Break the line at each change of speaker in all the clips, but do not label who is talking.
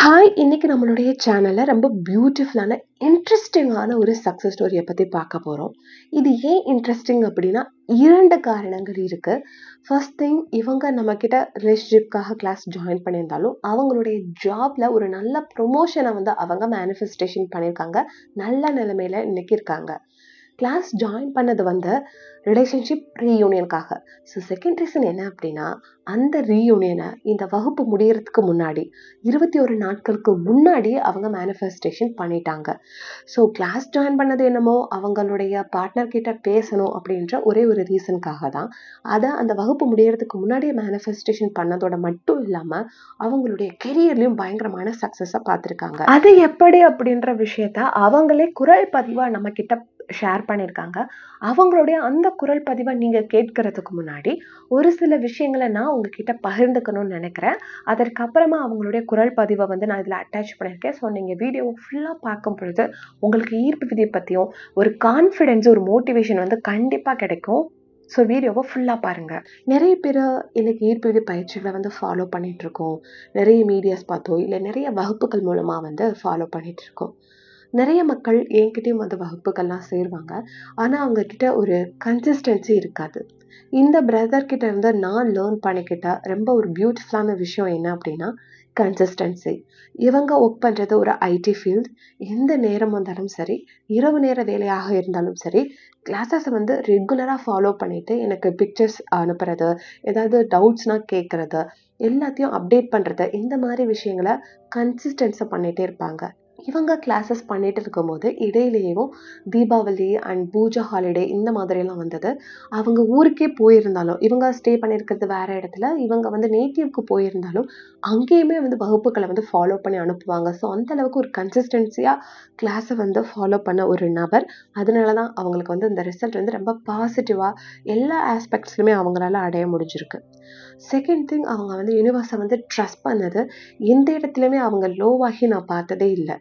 Hi! இன்னைக்கு நம்மளுடைய சேனலில் ரொம்ப பியூட்டிஃபுல்லான, இன்ட்ரெஸ்டிங்கான ஒரு சக்ஸஸ் ஸ்டோரியை பற்றி பார்க்க போகிறோம் இது ஏன் இன்ட்ரெஸ்டிங் அப்படின்னா, இரண்டு காரணங்கள் இருக்குது ஃபர்ஸ்ட் திங் இவங்க நம்மக்கிட்ட ரிலேஷன்ஷிப்காக கிளாஸ் ஜாயின் பண்ணியிருந்தாலும், அவங்களுடைய ஜாபில் ஒரு நல்ல ப்ரொமோஷனை வந்து அவங்க மேனிஃபெஸ்டேஷன் பண்ணியிருக்காங்க. நல்ல நிலைமையில் இன்றைக்கி இருக்காங்க. கிளாஸ் ஜாயின் பண்ணது வந்து ரிலேஷன்ஷிப் ரீயூனியனுக்காக ஸோ செகண்ட் ரீசன் என்ன அப்படின்னா, அந்த ரீயூனியனை இந்த வகுப்பு முடியறதுக்கு முன்னாடி, 21 நாட்களுக்கு முன்னாடி அவங்க மேனிஃபெஸ்டேஷன் பண்ணிட்டாங்க. ஸோ கிளாஸ் ஜாயின் பண்ணது என்னமோ, அவங்களுடைய பார்ட்னர் கிட்ட பேசணும் அப்படின்ற ஒரே ஒரு ரீசனுக்காக தான். அதை அந்த வகுப்பு முடியறதுக்கு முன்னாடியே மேனிஃபெஸ்டேஷன் பண்ணதோட மட்டும் இல்லாமல் அவங்களுடைய கெரியர்லையும் பயங்கரமான சக்ஸஸை பார்த்துருக்காங்க. அது எப்படி அப்படின்ற விஷயத்த அவங்களே குரல் பதிவாக நம்ம கிட்ட ஷேர் பண்ணியிருக்காங்க. அவங்களுடைய அந்த குரல் பதிவை நீங்கள் கேட்கறதுக்கு முன்னாடி, ஒரு சில விஷயங்களை நான் உங்ககிட்ட பகிர்ந்துக்கணும்னு நினைக்கிறேன் அதற்கப்புறமா அவங்களுடைய குரல் பதிவை வந்து நான் இதில் அட்டாச் பண்ணியிருக்கேன். ஸோ நீங்கள் வீடியோவை ஃபுல்லாக பார்க்கும் பொழுது, உங்களுக்கு ஈர்ப்பு விதியை பற்றியும் ஒரு கான்ஃபிடென்ஸ் ஒரு மோட்டிவேஷன் வந்து கண்டிப்பாக கிடைக்கும். ஸோ வீடியோவை ஃபுல்லாக பாருங்கள் நிறைய பேர் எனக்கு ஈர்ப்பு விதி வந்து ஃபாலோ பண்ணிகிட்ருக்கோம் நிறைய மீடியாஸ் பார்த்தோ, இல்லை நிறைய வகுப்புகள் மூலமாக வந்து ஃபாலோ பண்ணிகிட்ருக்கோம் நிறைய மக்கள் என்கிட்டயும் அந்த வகுப்புகள்லாம் சேருவாங்க. ஆனால் அவங்கக்கிட்ட ஒரு கன்சிஸ்டன்சி இருக்காது. இந்த பிரதர்கிட்ட இருந்து நான் லேர்ன் பண்ணிக்கிட்ட ரொம்ப ஒரு பியூட்டிஃபுல்லான விஷயம் என்ன அப்படின்னா, கன்சிஸ்டன்சி. இவங்க ஒர்க் பண்ணுறது ஒரு ஐடி ஃபீல்ட். எந்த நேரம் வந்தாலும் சரி, இரவு நேர வேலையாக இருந்தாலும் சரி, கிளாஸஸை வந்து ரெகுலராக ஃபாலோ பண்ணிவிட்டு எனக்கு பிக்சர்ஸ் அனுப்புறது, ஏதாவது டவுட்ஸ்னால் கேட்குறது எல்லாத்தையும் அப்டேட் பண்ணுறது இந்த மாதிரி விஷயங்களை கன்சிஸ்டன்ஸை பண்ணிகிட்டே இருப்பாங்க. இவங்க கிளாஸஸ் பண்ணிட்டு இருக்கும்போது, இடையிலேயும் தீபாவளி அண்ட் பூஜா ஹாலிடே இந்த மாதிரிலாம் வந்தது. அவங்க ஊருக்கே போயிருந்தாலும், இவங்க ஸ்டே பண்ணியிருக்கிறது வேறு இடத்துல, இவங்க வந்து நேட்டிவ்க்கு போயிருந்தாலும், அங்கேயுமே வந்து வகுப்புகளை வந்து ஃபாலோ பண்ணி அனுப்புவாங்க. ஸோ அந்த அளவுக்கு ஒரு கன்சிஸ்டன்சியாக கிளாஸை வந்து ஃபாலோ பண்ண ஒரு நபர். அதனால தான் அவங்களுக்கு வந்து இந்த ரிசல்ட் வந்து ரொம்ப பாசிட்டிவாக எல்லா ஆஸ்பெக்ட்ஸ்லையுமே அவங்களால அடைய முடிஞ்சிருக்கு. செகண்ட் திங் அவங்க வந்து யூனிவர்ஸை வந்து ட்ரஸ்ட் பண்ணது, எந்த இடத்துலையுமே அவங்க லோவாகி நான் பார்த்ததே இல்லை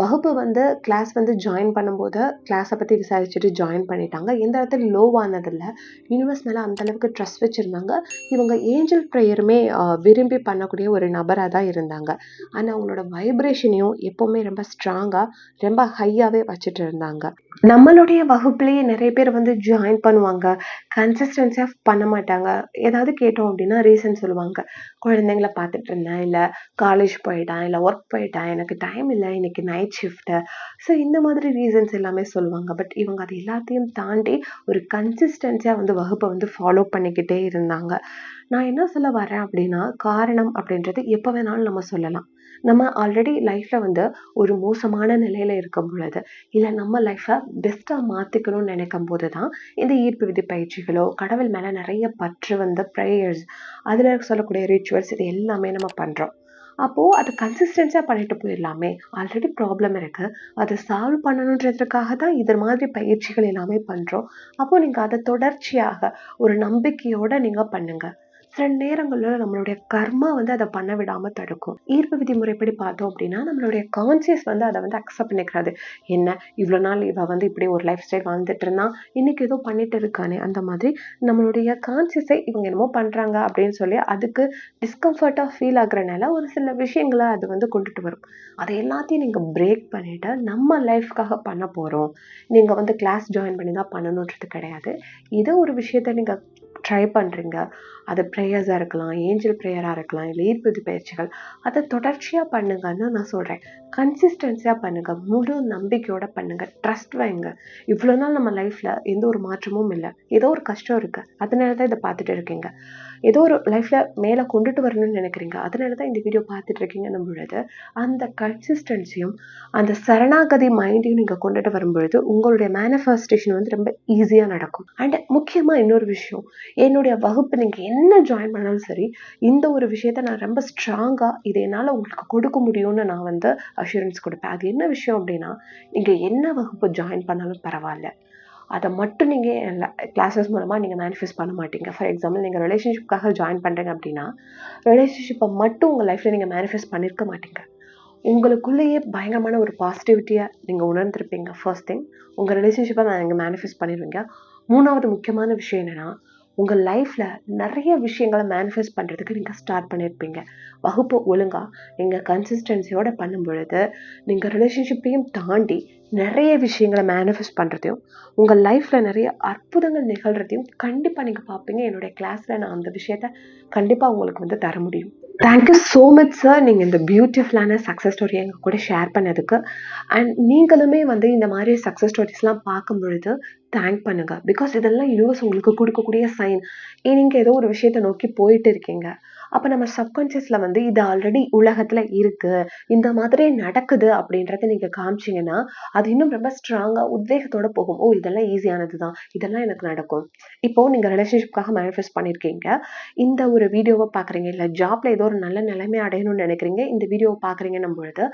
வகுப்பு வந்து கிளாஸ் வந்து ஜாயின் பண்ணும்போது, கிளாஸை பற்றி விசாரிச்சுட்டு ஜாயின் பண்ணிட்டாங்க. எந்த இடத்துல லோவானதில்ல. யூனிவர்ஸ் மேலே அந்தளவுக்கு ட்ரஸ்ட் வச்சுருந்தாங்க இவங்க ஏஞ்சல் ப்ரேயருமே விரும்பி பண்ணக்கூடிய ஒரு நபராக தான் இருந்தாங்க. ஆனால் அவங்களோட வைப்ரேஷனையும் எப்போவுமே ரொம்ப ஸ்ட்ராங்காக ரொம்ப ஹையாகவே வச்சுட்டு இருந்தாங்க. நம்மளுடைய வகுப்பிலேயே நிறைய பேர் வந்து ஜாயின் பண்ணுவாங்க. கன்சிஸ்டன்சியாக பண்ண மாட்டாங்க. ஏதாவது கேட்டோம் அப்படின்னா ரீசன் சொல்லுவாங்க. குழந்தைங்கள பார்த்துட்டு இருந்தேன், இல்லை காலேஜ் போயிட்டேன், இல்லை ஒர்க் போயிட்டேன், எனக்கு டைம் இல்லை இன்னைக்கு நைட் ஷிஃப்ட்டு. ஸோ இந்த மாதிரி ரீசன்ஸ் எல்லாமே சொல்லுவாங்க. பட் இவங்க அது எல்லாத்தையும் தாண்டி ஒரு கன்சிஸ்டன்ஸியாக வந்து வகுப்பை வந்து ஃபாலோ பண்ணிக்கிட்டே இருந்தாங்க. நான் என்ன சொல்ல வரேன் அப்படின்னா, காரணம் அப்படின்றது எப்போ வேணாலும் நம்ம சொல்லலாம். நம்ம ஆல்ரெடி லைஃப்பில் வந்து ஒரு மோசமான நிலையில் இருக்கும் பொழுது, இல்லை நம்ம லைஃப்பில் பெஸ்ட்டாக மாற்றிக்கணும்னு நினைக்கும் போது தான், இந்த ஈர்ப்பு விதி பயிற்சிகளோ, கடவுள் மேலே நிறைய பற்று வந்த ப்ரேயர்ஸ் அதுல சொல்லக்கூடிய ரிச்சுவல்ஸ் இது எல்லாமே நம்ம பண்ணுறோம் அப்போது அது கன்சிஸ்டன்ஸாக பண்ணிட்டு போயிடலாமே. ஆல்ரெடி ப்ராப்ளம் இருக்குது அதை சால்வ் பண்ணணுன்றதுக்காக தான் இது மாதிரி பயிற்சிகள் எல்லாமே பண்ணுறோம் அப்போது நீங்கள் அதை தொடர்ச்சியாக ஒரு நம்பிக்கையோடு நீங்கள் பண்ணுங்கள் சில நேரங்களில் நம்மளுடைய கர்மா வந்து அதை பண்ண விடாமல் தடுக்கும். ஈர்ப்பு விதி முறைப்படி பார்த்தோம் அப்படின்னா, நம்மளுடைய கான்சியஸ் வந்து அதை வந்து அக்செப்ட் பண்ணிக்கிறாது. என்ன இவ்வளோ நாள் இவள் வந்து இப்படி ஒரு லைஃப் ஸ்டைல் வாழ்ந்துட்டு இருந்தா, இன்னைக்கு ஏதோ பண்ணிட்டு இருக்கானே, அந்த மாதிரி நம்மளுடைய கான்சியஸை இவங்க என்னமோ பண்ணுறாங்க அப்படின்னு சொல்லி, அதுக்கு டிஸ்கம்ஃபர்ட்டாக ஃபீல் ஆகுறனால ஒரு சில விஷயங்களை அது வந்து கொண்டுட்டு வரும். அதை எல்லாத்தையும் நீங்கள் பிரேக் பண்ணிட்டு, நம்ம லைஃப்க்காக பண்ண போகிறோம் நீங்கள் வந்து கிளாஸ் ஜாயின் பண்ணி தான் பண்ணணுன்றது கிடையாது. ஏதோ ஒரு விஷயத்த நீங்கள் ட்ரை பண்ணுறீங்க அது ப்ரேயர்ஸாக இருக்கலாம், ஏஞ்சல் ப்ரேயராக இருக்கலாம், இல்லை ஈர்ப்பு பயிற்சிகள். அதை தொடர்ச்சியாக பண்ணுங்கன்னு நான் சொல்கிறேன் கன்சிஸ்டன்ஸியாக பண்ணுங்கள் முழு நம்பிக்கையோடு பண்ணுங்கள் ட்ரஸ்ட் வைங்க. இவ்வளோ நாள் நம்ம லைஃப்பில் எந்த ஒரு மாற்றமும் இல்லை ஏதோ ஒரு கஷ்டம் இருக்குது அதனால தான் இதை பார்த்துட்டு இருக்கீங்க. ஏதோ ஒரு லைஃப்பில் மேலே கொண்டுட்டு வரணும்னு நினைக்கிறீங்க. அதனால தான் இந்த வீடியோ பார்த்துட்டு இருக்கீங்கன்னும் பொழுது, அந்த கன்சிஸ்டன்சியும், அந்த சரணாகதி மைண்டையும் நீங்கள் கொண்டுட்டு வரும்பொழுது, உங்களுடைய மேனிஃபெஸ்டேஷன் வந்து ரொம்ப ஈஸியாக நடக்கும். அண்ட் முக்கியமாக இன்னொரு விஷயம், என்னுடைய வகுப்பு நீங்கள் என்ன ஜாயின் பண்ணாலும் சரி, இந்த ஒரு விஷயத்த நான் ரொம்ப ஸ்ட்ராங்காக இது என்னால் உங்களுக்கு கொடுக்க முடியும்னு நான் வந்து அஷூரன்ஸ் கொடுப்பேன் அது என்ன விஷயம் அப்படின்னா, நீங்கள் என்ன வகுப்பு ஜாயின் பண்ணாலும் பரவாயில்ல அதை மட்டும் நீங்கள் கிளாஸஸ் மூலமாக நீங்கள் மேனிஃபெஸ்ட் பண்ண மாட்டீங்க. ஃபார் எக்ஸாம்பிள் நீங்கள் ரிலேஷன்ஷிப்காக ஜாயின் பண்ணுறீங்க அப்படின்னா, ரிலேஷன்ஷிப்பை மட்டும் உங்கள் லைஃப்பில் நீங்கள் மேனிஃபெஸ்ட் பண்ணியிருக்க மாட்டீங்க. உங்களுக்குள்ளேயே பயங்கரமான ஒரு பாசிட்டிவிட்டியை நீங்கள் உணர்ந்திருப்பீங்க ஃபர்ஸ்ட் திங். உங்கள் ரிலேஷன்ஷிப்பை நான் நீங்கள் மேனிஃபெஸ்ட் பண்ணிருவீங்க. மூணாவது முக்கியமான விஷயம் என்னன்னா, உங்கள் லைஃப்பில் நிறைய விஷயங்களை மேனிஃபெஸ்ட் பண்ணுறதுக்கு நீங்கள் ஸ்டார்ட் பண்ணியிருப்பீங்க வகுப்பு ஒழுங்காக நீங்கள் கன்சிஸ்டன்சியோடு பண்ணும் பொழுது நீங்கள் ரிலேஷன்ஷிப்பையும் தாண்டி நிறைய விஷயங்களை மேனிஃபெஸ்ட் பண்ணுறதையும் உங்கள் லைஃப்பில் நிறைய அற்புதங்கள் நிகழ்கிறதையும் கண்டிப்பாக நீங்கள் பார்ப்பீங்க. என்னுடைய கிளாஸில் நான் அந்த விஷயத்த கண்டிப்பாக உங்களுக்கு வந்து தர முடியும். தேங்க்யூ ஸோ மச் சார் நீங்கள் இந்த பியூட்டிஃபுல்லான சக்ஸஸ் ஸ்டோரி எங்கள் கூட ஷேர் பண்ணதுக்கு. அண்ட் நீங்களுமே வந்து இந்த மாதிரி சக்ஸஸ் ஸ்டோரிஸ்லாம் பார்க்கும் பொழுது தேங்க் பண்ணுங்கள் பிகாஸ் இதெல்லாம் யூனிவர்ஸ் உங்களுக்கு கொடுக்கக்கூடிய சைன் நீங்கள் ஏதோ ஒரு விஷயத்தை நோக்கி போயிட்டு இருக்கீங்க. அப்போ நம்ம சப்கான்ஷியஸில் வந்து இது ஆல்ரெடி உலகத்தில் இருக்குது இந்த மாதிரி நடக்குது அப்படின்றத நீங்கள் காமிச்சிங்கன்னா அது இன்னும் ரொம்ப ஸ்ட்ராங்காக உத்வேகத்தோட போகும். ஓ இதெல்லாம் ஈஸியானது தான் இதெல்லாம் எனக்கு நடக்கும். இப்போது நீங்கள் ரிலேஷன்ஷிப்காக மேனிஃபெஸ்ட் பண்ணியிருக்கீங்க இந்த ஒரு வீடியோவை பார்க்குறீங்க இல்லை ஜாப்ல ஏதோ ஒரு நல்ல நிலைமை அடையணும்னு நினைக்கிறீங்க இந்த வீடியோவை பார்க்குறீங்கன்னும் பொழுது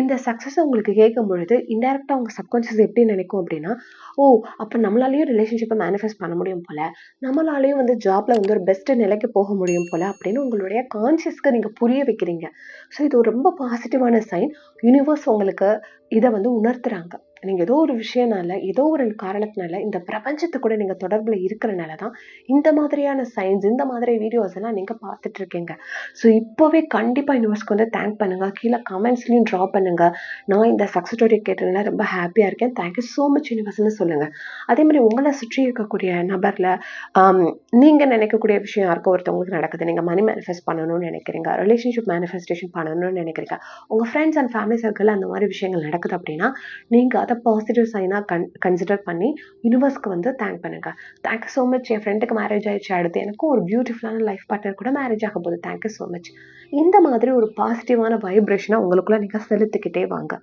இந்த சக்ஸஸ் உங்களுக்கு கேட்கும் பொழுது இன்டெரக்டாக உங்கள் சப்கான்ஷியஸ் எப்படி நினைக்கும் அப்படின்னா ஓ அப்போ நம்மளாலேயும் ரிலேஷன்ஷிப்பை மேனிஃபெஸ்ட் பண்ண முடியும் போல நம்மளாலேயும் வந்து ஜாப்ல வந்து ஒரு பெஸ்ட் நிலைக்கு போக முடியும் போல அப்படின்னு உங்களுக்கு உங்களுடைய கான்சியஸ்க்கு நீங்கள் புரிய வைக்கிறீங்க. ஸோ இது ஒரு ரொம்ப பாசிட்டிவான சைன் யூனிவர்ஸ் உங்களுக்கு இதை வந்து உணர்த்துறாங்க. நீங்கள் ஏதோ ஒரு விஷயனால ஏதோ ஒரு காரணத்தினால இந்த பிரபஞ்சத்து கூட நீங்கள் தொடர்பில் இருக்கிறனால தான் இந்த மாதிரியான சயின்ஸ் இந்த மாதிரி வீடியோஸ் எல்லாம் நீங்கள் பார்த்துட்டு இருக்கீங்க. ஸோ இப்போவே கண்டிப்பாக யூனிவர்ஸ்க்கு வந்து தேங்க் பண்ணுங்கள் கீழே கமெண்ட்ஸ்லையும் ட்ரா பண்ணுங்கள் நான் இந்த சக்ஸஸ் ஸ்டோரி ரொம்ப ஹாப்பியாக இருக்கேன். தேங்க்யூ ஸோ மச் யூனிவர்ஸ்னு சொல்லுங்கள் அதே மாதிரி உங்களை சுற்றி இருக்கக்கூடிய நபரில் நீங்கள் நினைக்கக்கூடிய விஷயம் யாருக்கும் ஒருத்தவங்களுக்கு நடக்குது. நீங்கள் மணி மேனிஃபெஸ்ட் பண்ணணும்னு நினைக்கிறீங்க. ரிலேஷன்ஷிப் மேனிஃபெஸ்டேஷன் பண்ணணும்னு நினைக்கிறீங்க. உங்கள் ஃப்ரெண்ட்ஸ் அண்ட் ஃபேமிலி சர்க்கிளில் அந்த மாதிரி விஷயங்கள் நடக்குது அப்படின்னா நீங்கள் அதை பாசிட்டிவ் சைனாக கன் கன்சிடர் பண்ணி யூனிவர்ஸ்க்கு வந்து தேங்க் பண்ணுங்கள் தேங்க்யூ ஸோ மச் என் ஃப்ரெண்டுக்கு மேரேஜ் ஆயிடுச்சு. அடுத்து எனக்கும் ஒரு பியூட்டிஃபுல்லான லைஃப் பார்ட்னர் கூட மேரேஜ் ஆக போகுது. தேங்க்யூ ஸோ மச் இந்த மாதிரி ஒரு பாசிட்டிவான வைப்ரேஷனை உங்களுக்குள்ள நீங்கள் செலுத்திக்கிட்டே வாங்க.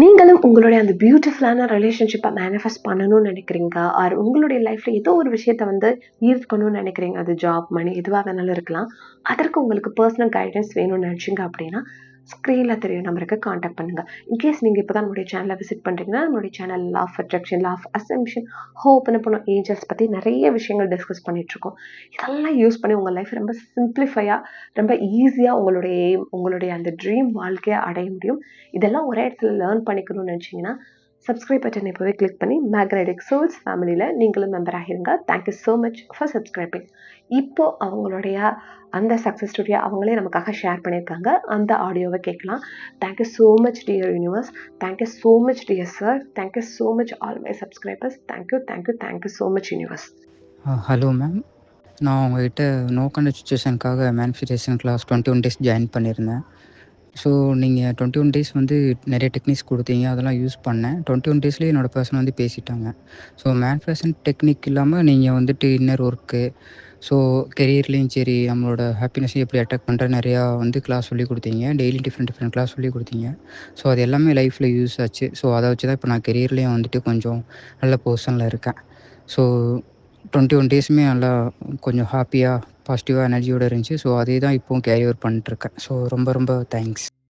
நீங்களும் உங்களுடைய அந்த பியூட்டிஃபுல்லான ரிலேஷன்ஷிப்பை மேனிஃபெஸ்ட் பண்ணணும்னு நினைக்கிறீங்க? ஆர் உங்களுடைய லைஃப்பில் ஏதோ ஒரு விஷயத்தை வந்து ஈர்க்கணும்னு நினைக்கிறீங்க? அது ஜாப் மணி எதுவாக வேணாலும் இருக்கலாம். அதற்கு உங்களுக்கு பர்சனல் கைடன்ஸ் வேணும்னு நினச்சிங்க அப்படின்னா ஸ்க்ரீனில் தெரியும். நம்பருக்கு காண்டாக்ட் பண்ணுங்கள் இன்கேஸ் நீங்கள் இப்போ தான் நம்மளுடைய சேனலை விசிட் பண்ணுறீங்கன்னா நம்மளுடைய channel law of attraction law of assumption hope பண்ண ஏஞ்சல்ஸ் பற்றி நிறைய விஷயங்கள் டிஸ்கஸ் பண்ணிகிட்ருக்கோம் இதெல்லாம் யூஸ் பண்ணி உங்கள் லைஃப் ரொம்ப சிம்பிளிஃபையாக ரொம்ப ஈஸியாக உங்களுடைய எய்ம் உங்களுடைய அந்த ட்ரீம் வாழ்க்கையை அடைய முடியும். இதெல்லாம் ஒரே இடத்துல லேர்ன் பண்ணிக்கணும்னு நினச்சிங்கன்னா சப்ஸ்கிரைப் பட்டன் இப்போவே கிளிக் பண்ணி மேக்னெட்டிக் சோல்ஸ் ஃபேமிலியில் நீங்களும் member ஆகிருங்க. Thank you so much for subscribing இப்போது அவங்களுடைய அந்த சக்ஸஸ் ஸ்டோரியை அவங்களே நமக்காக ஷேர் பண்ணியிருக்காங்க. அந்த ஆடியோவை கேட்கலாம். Thank you so much dear universe thank you so much dear sir thank you so much all my subscribers thank you thank you thank you so much universe
hello ma'am நான் உங்ககிட்ட no contact சுச்சுவேஷனுக்காக manifestation class twenty one days join பண்ணியிருந்தேன். So நீங்கள் twenty one days வந்து நிறைய techniques கொடுத்தீங்க. அதெல்லாம் use பண்ணேன். Twenty one டேஸ்லேயே என்னோடய பர்சன் வந்து பேசிட்டாங்க. ஸோ மேனிஃபெஸ்டேஷன் டெக்னிக் இல்லாமல் நீங்கள் வந்துட்டு இன்னர் ஒர்க்கு ஸோ கெரியர்லேயும் சரி நம்மளோட ஹாப்பினஸையும் எப்படி அட்டாக் பண்ணுற நிறையா வந்து கிளாஸ் சொல்லி கொடுத்தீங்க. டெய்லி டிஃப்ரெண்ட் டிஃப்ரெண்ட் கிளாஸ் சொல்லி கொடுத்தீங்க. ஸோ அது எல்லாமே லைஃப்பில் யூஸ் ஆச்சு. ஸோ அதை வச்சு தான் இப்போ நான் கெரியர்லேயும் வந்துட்டு கொஞ்சம் நல்ல பொசிஷனில் இருக்கேன். ஸோ டுவெண்ட்டி ஒன் டேஸுமே நல்லா கொஞ்சம் ஹாப்பியாக பாசிட்டிவாக எனர்ஜியோடு இருந்துச்சு. ஸோ அதே தான் இப்போவும் கேரி ஓவர் பண்ணிட்டுருக்கேன் ஸோ ரொம்ப ரொம்ப தேங்க்ஸ்